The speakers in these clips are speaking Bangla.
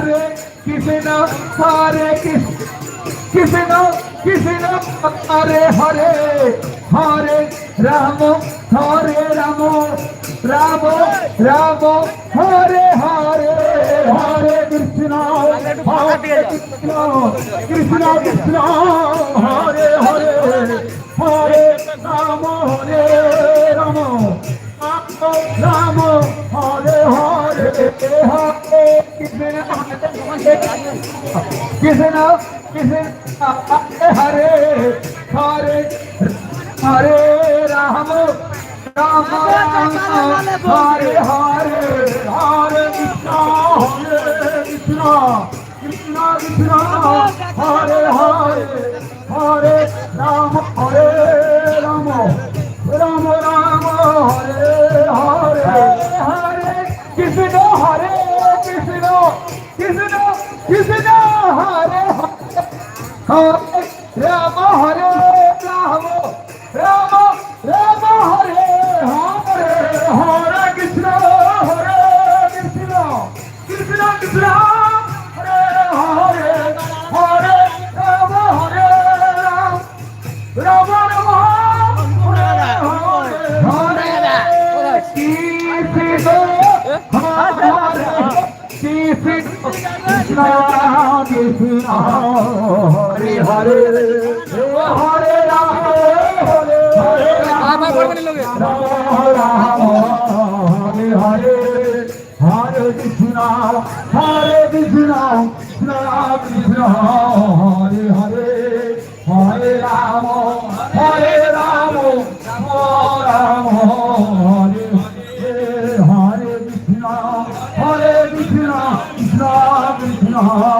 Hare Krishna Hare Krishna Krishna Krishna Hare Hare Hare Ram Hare Ram Ram Ram Hare Hare Hare Krishna Hare Krishna Krishna Krishna Hare Hare Hare Krishna Krishna Hare Oh.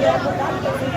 Yeah, but that's the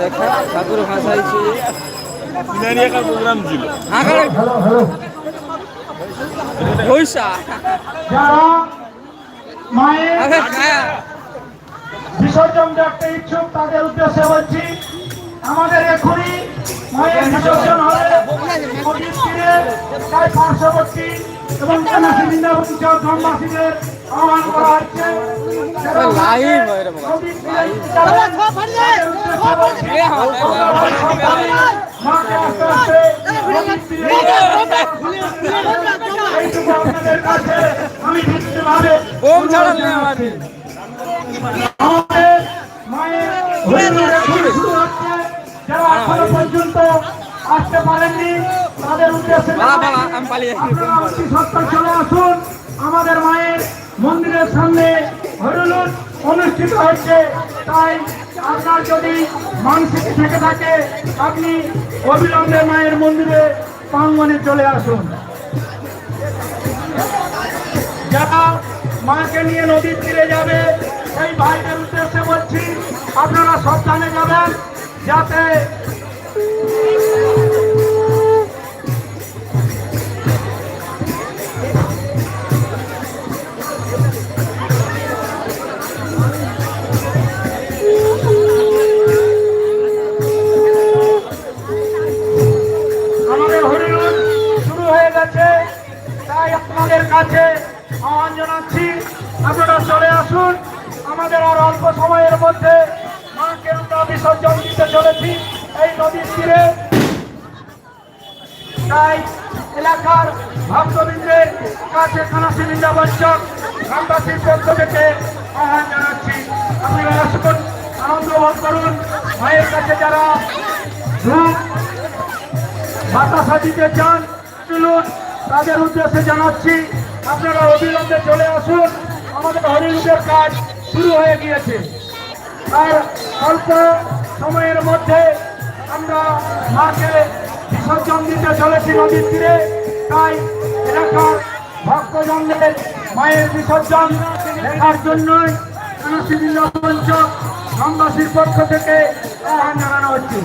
দেখা ঠাকুর সিনারি একটা প্রোগ্রাম ছিল পয়সা মায়ের বিসর্জন দেখতে ইচ্ছুক তাদের উদ্দেশ্যে বলছি আমাদের এখনই মায়ের বিসর্জন প্রায় পার্শ্ববর্তী এবং গ্রামবাসীদের আহ্বান করা হচ্ছে। লাইভ হয় আমাদের মায়ের মন্দিরের সামনে হরিলুট অনুষ্ঠিত হচ্ছে, তাই আপনার যদি মানসিক থেকে থাকে, আপনি অবিলম্বে মায়ের মন্দিরে প্রাঙ্গনে চলে আসুন। যারা মাকে নিয়ে নদীর তীরে যাবে, সেই ভাইদের উদ্দেশ্যে বলছি, আপনারা সাবধানে যাবেন, যাতে কাছে আহ্বান জানাচ্ছি। আপনারা চলে আসুন। আমাদের আর অল্প সময়ের মধ্যে মাকে আমরা বিসর্জন দিতে চলেছি। এই নদীর তীরে। তাই এলাকার ভক্তবৃন্দের কাছে খানাসি বৃন্দাবঞ্চক গ্রামবাসীর পক্ষ থেকে আহ্বান জানাচ্ছি। আপনারা আসুন, আনন্দ উপভোগ করুন। মায়ের কাছে যারা ধূপ, বাতাসা দিতে চান তাদের উদ্দেশ্যে জানাচ্ছি। আপনারা অবিলম্বে চলে আসুন। আমাদের হরিণের কাজ শুরু হয়ে গিয়েছে। আর অল্প সময়ের মধ্যে আমরা মাকে বিসর্জন দিতে চলেছি নদীর তীরে। তাই এলাকার ভক্তজনদের মায়ের বিসর্জন দেখার জন্যই কানাসি মঞ্চ গ্রামবাসীর পক্ষ থেকে আহ্বান জানানো হচ্ছে।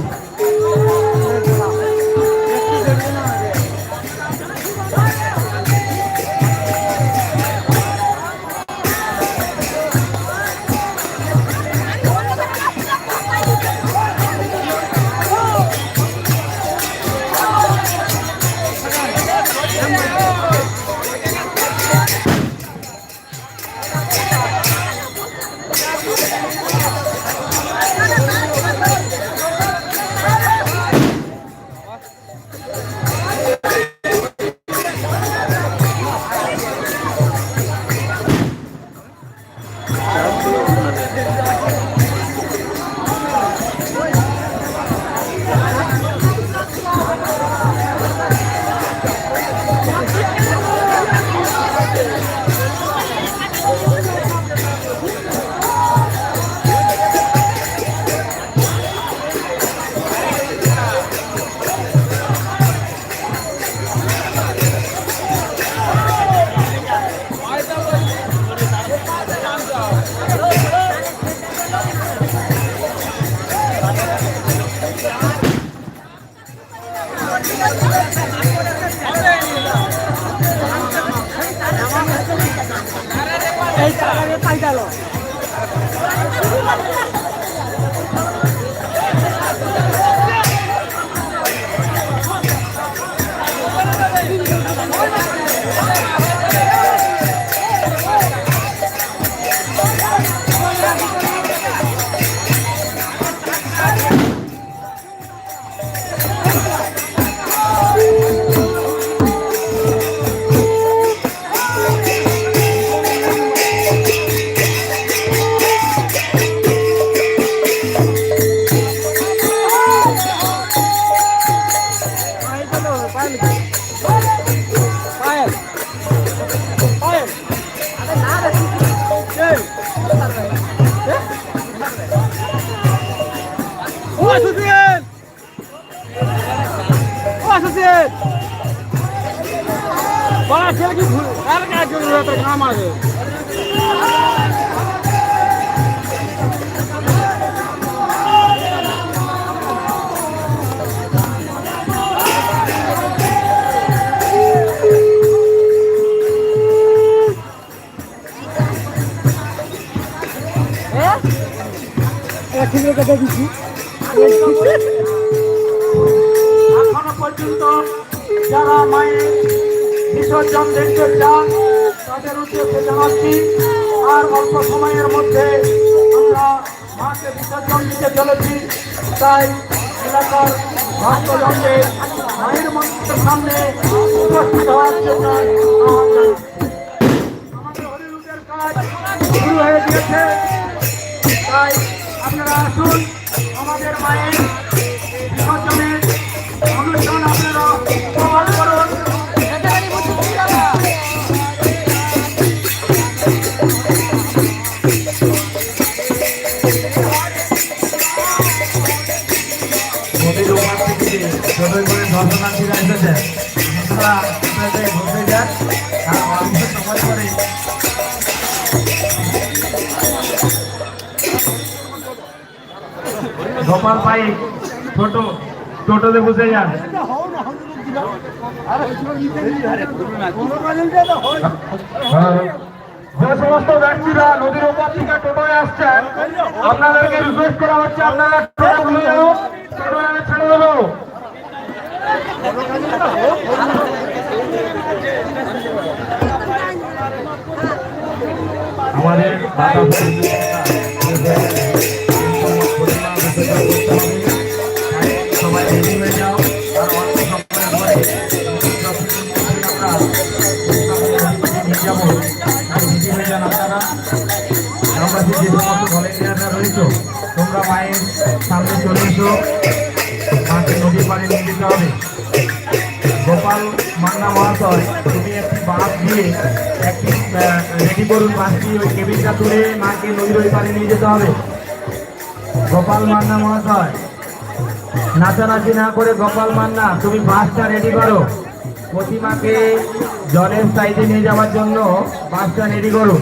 আসুসেন বড় ছেলে কি ভুল? আর কাজ করে নাম আছে এখনও পর্যন্ত যারা মায়ের বিসর্জন দেখতে চান, তাদের উদ্দেশ্যে জানাচ্ছি, আর অল্প সময়ের মধ্যে আমরা মাকে বিসর্জন দিতে চলেছি। তাই এলাকার ভক্তজনকে মায়ের মন্দিরের সামনে উপস্থিত হওয়ার জন্য যে সমস্ত ব্যক্তিরা নদীর ওপর থেকে টোটোয় আসছেন, আপনাদেরকে রিকোয়েস্ট করা হচ্ছে, আপনারা ছেড়ে দেবো। আমাদের করুন বাসটি ওই কেবিনটা তুলে মাকে নদীর ওই পানি নিয়ে যেতে হবে। গোপাল মান্না মহাশয়, নাচানাচি না করে গোপাল মান্না, তুমি বাসটা রেডি করো। প্রতিমাকে জলের সাইডে নিয়ে যাওয়ার জন্য বাসটা রেডি করো।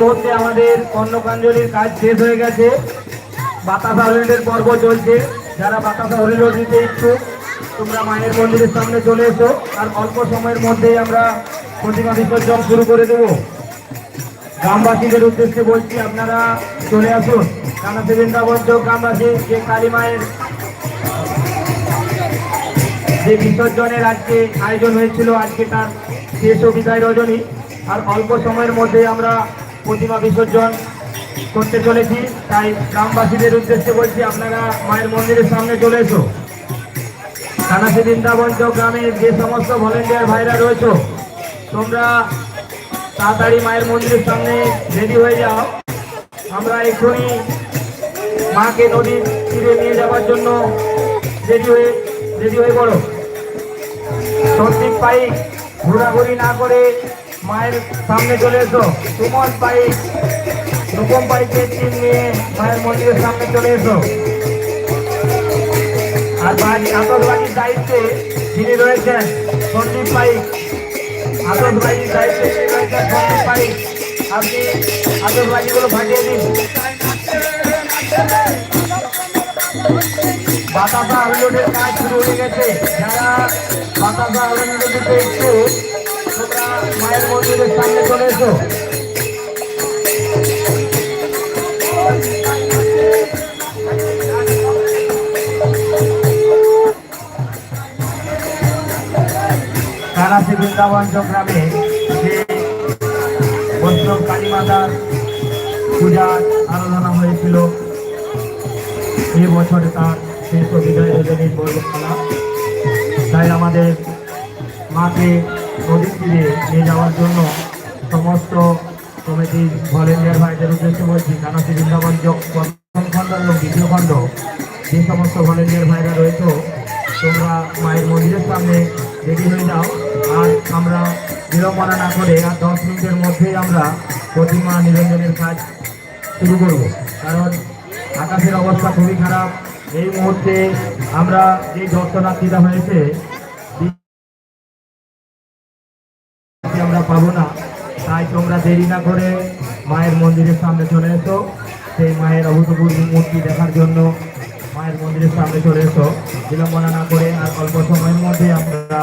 মুহূর্তে আমাদের কর্ণকাঞ্জলির কাজ শেষ হয়ে গেছে। বাতাসা হরিণের পর্ব চলছে। যারা বাতাসা হরিণ দিতে ইচ্ছুক, তোমরা মায়ের মন্দিরের সামনে চলে এসো। আর অল্প সময়ের মধ্যেই আমরা প্রতিমা বিসর্জন শুরু করে দেবো। গ্রামবাসীদের উদ্দেশ্যে বলছি, আপনারা চলে আসুন। কানাতে বৃন্দাবন চৌক গ্রামবাসী, যে কালী মায়ের যে বিসর্জনের আজকে আয়োজন হয়েছিল, আজকে তার শেষ ও রজনী। আর অল্প সময়ের মধ্যে আমরা প্রতিমা বিসর্জন করতে চলেছি। তাই গ্রামবাসীদের উদ্দেশ্যে বলছি, আপনারা মায়ের মন্দিরের সামনে চলে এসো। কানাসি বৃন্দাবন চৌক গ্রামের যে সমস্ত ভলেন্টিয়ার ভাইরা রয়েছে, তোমরা তাড়াতাড়ি মায়ের মন্দিরের সামনে রেডি হয়ে যাও। আমরা এক্ষুনি মাকে নদীর তীরে নিয়ে যাওয়ার জন্য রেডি হয়ে রেডি হয়ে পড়ো। সন্দীপ পাইক ঘোরাঘুরি না করে মায়ের সামনে চলে এসো। সুমন পাইক রূপম পাইকের টিম নিয়ে মায়ের মন্দিরের সামনে চলে এসো। আর বাড়ি আতসবাড়ির দায়িত্বে যিনি রয়েছেন সন্দীপ পাইক আতসবাড়ির দায়িত্বে যিনি রয়েছেন সন্দীপ পাইক আপনি আতসবাড়িগুলো ফাটিয়ে দিন। বাতাসা আউটলেটের কাজ শুরু হয়ে গেছে। যারা বাতাসা দিতে একটু তোমরা মায়ের বৃন্দাবন গ্রামে যে বৈষ্ণব কালী মাতার পূজার আরাধনা হয়েছিল। এই বছরে তার ও বিজয় রজনীর পর্বতমালা তাই আমাদের মাকে নদীর তীরে নিয়ে যাওয়ার জন্য সমস্ত কমিটির ভলেন্টিয়ার ভাইদের উদ্দেশ্যে বলছি, কানাসি বৃন্দাবন প্রথম খণ্ড এবং দ্বিতীয় খণ্ড যে সমস্ত ভলেন্টিয়ার ভাইরা রয়েছে, তোমরা মায়ের মন্দিরের সামনে রেডি হয়ে যাও। আর আমরা বিড়ম্বনা না করে আর দশ মিনিটের মধ্যেই আমরা প্রতিমা নিরঞ্জনের কাজ শুরু করব। কারণ আকাশের অবস্থা খুবই খারাপ। এই মুহূর্তে আমরা যে দর্শনার্থীরা হয়েছে দেরি না করে মায়ের মন্দিরের সামনে চলে এসো, সেই মায়ের অভূতপূর্ব মূর্তি দেখার জন্য মায়ের মন্দিরের সামনে চলে এসো। বিলম্বনা না করে আর অল্প সময়ের মধ্যে আমরা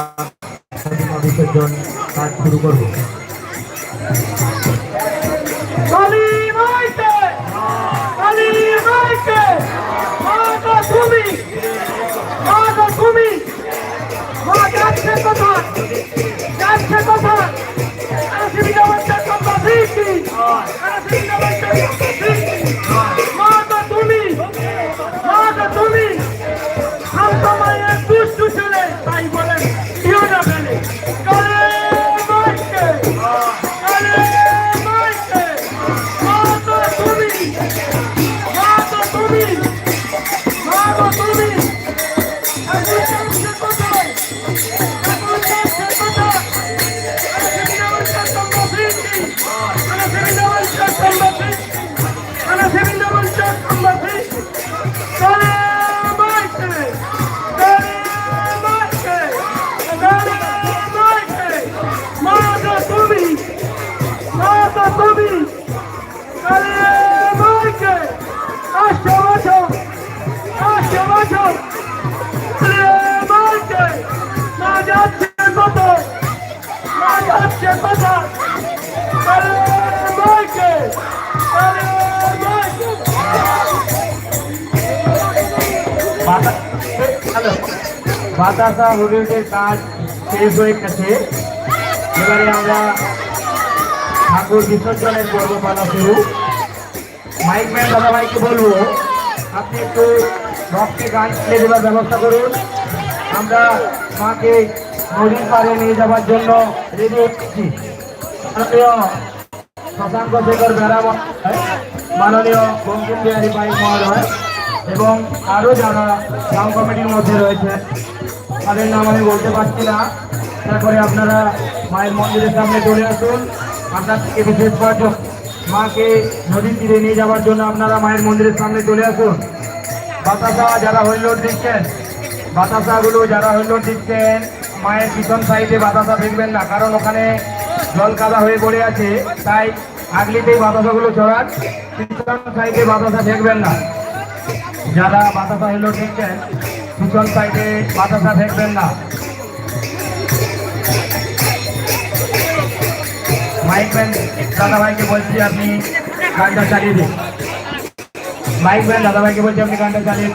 বিসর্জন কাজ শুরু করব। যাচ্ছে যাচ্ছে Bora! বাতাসা হলুদের কাজ শেষ হয়ে গেছে। এবারে আমরা ঠাকুর বিসর্জনের পর্ব পালা শুরু। মাইক ম্যান, দাদা ভাইকে বলব, আপনি একটু রক্তে গান খেলে দেওয়ার ব্যবস্থা করুন। আমরা মাকে নদীর পাড়ে নিয়ে যাওয়ার জন্য রেডি হচ্ছি মাননীয় শশাঙ্ক শেখর বেড়া মাননীয় বঙ্কিম বিহারী পাই মহোদয় এবং আরও যারা গ্রাম কমিটির মধ্যে রয়েছে, তাদের নাম আমি বলতে পারছি না। তারপরে আপনারা মায়ের মন্দিরের সামনে চলে আসুন। আপনার থেকে বিশেষ পাঠক মাকে নদীর তীরে নিয়ে যাওয়ার জন্য আপনারা মায়ের মন্দিরের সামনে চলে আসুন। বাতাসা যারা হইলোড দিচ্ছেন বাতাসাগুলো যারা হইল দিচ্ছেন মায়ের পিছন সাইডে বাতাসা ফেলবেন না, কারণ ওখানে জল কাদা হয়ে পড়ে আছে, তাই আগলিতে বাতাসাগুলো চড়ান পিছন সাইডে বাতাসা দেখবেন না। যারা বাতাসা হলো দেখছেন, পিছন সাইডে বাতাসা দেখবেন না। মাইক ম্যান দাদা ভাইকে বলছি আপনি গানটা চালিয়ে দিন। মাইক ম্যান দাদা ভাইকে বলছি আপনি গানটা চালিয়ে।